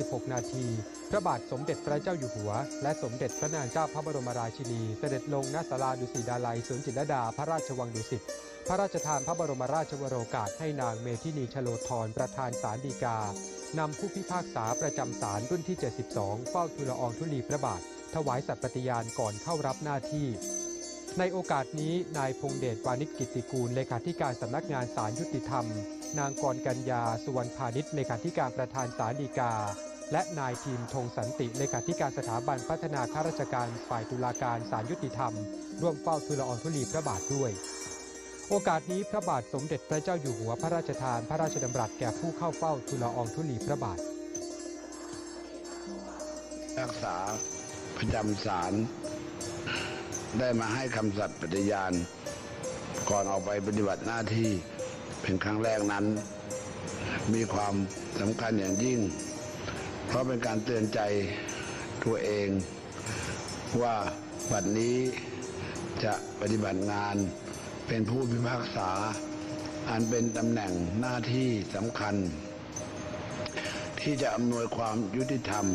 16 นาที พระบาทสมเด็จพระเจ้าอยู่หัว และสมเด็จพระนางเจ้าพระบรมราชินี เสด็จลงณศาลาดุสิตดาลัยสวนจิตรดาพระราชวังดุสิตพระราชทานพระบรมราชวโรกาสให้นางเมธินีชโลธรประธานศาลฎีกา นำผู้พิพากษาประจำศาลรุ่นที่ 72 เฝ้าทูลละอองธุลีพระบาท ถวายสัตย์ปฏิญาณก่อนเข้ารับหน้าที่ ในโอกาสนี้นายพงเดชวานิชกิตติกูลเลขาธิการสำนักงานศาลยุติธรรม นางกรกัญญาสุวรรณพาณิชย์เลขาธิการประธานศาลฎีกา และนายทีมธงสันติเลขาธิการสถาบันพัฒนาข้าราชการฝ่ายตุลาการศาลยุติธรรม ร่วมเฝ้าทูลละอองธุลีพระบาทด้วย โอกาสนี้พระบาทสมเด็จพระเจ้าอยู่หัวพระราชทานพระราชดำรัสแก่ผู้เข้าเฝ้าทูลละอองธุลีพระบาทรักษาประจำศาลได้มาให้คำสัตย์ปฏิญาณ ก่อนออกไปปฏิบัติหน้าที่ เป็นครั้งแรกนั้น มีความสำคัญอย่างยิ่ง เพราะเป็นการเตือนใจตัวเอง ว่าบัดนี้จะปฏิบัติงานเป็นผู้พิพากษา อันเป็นตำแหน่งหน้าที่สำคัญ ที่จะอำนวยความยุติธรรม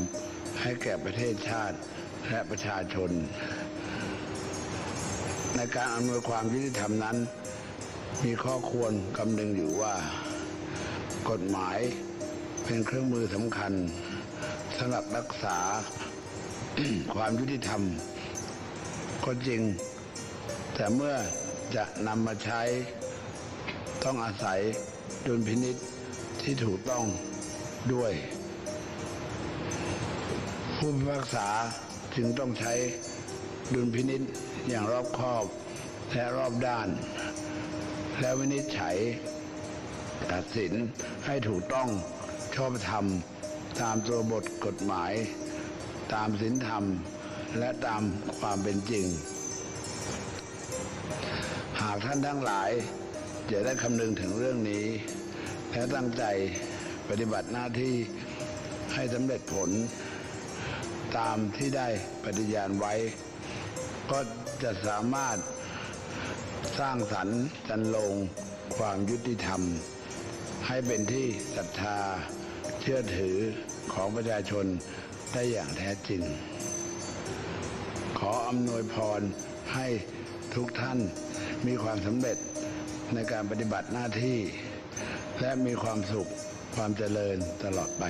ให้แก่ประเทศชาติและประชาชน ในการอำนวยความยุติธรรมนั้น มีข้อควรคำนึงอยู่ว่า กฎหมายเป็นเครื่องมือสำคัญสำหรับรักษาความยุติธรรม ก็จริง แต่เมื่อจะนำมาใช้ ต้องอาศัยดุลพินิษที่ถูกต้องด้วย ผู้พิพากษาจึงต้องใช้ดุลพินิษอย่างรอบคอบและรอบด้าน และวินิจฉัยตัดสินให้ถูกต้องชอบธรรม ตามตัวบทกฎหมาย ตามศีลธรรม และตามความเป็นจริง หากท่านทั้งหลายจะได้คำนึงถึงเรื่องนี้ และตั้งใจปฏิบัติหน้าที่ให้สำเร็จผล ตามที่ได้ปฏิญาณไว้ ก็จะสามารถ สร้างสรรค์จันลง ความยุติธรรม ให้เป็นที่ศรัทธา เชื่อถือของประชาชนได้อย่างแท้จริง ขออำนวยพรให้ทุกท่านมีความสำเร็จในการปฏิบัติหน้าที่ และมีความสุขความเจริญตลอดไป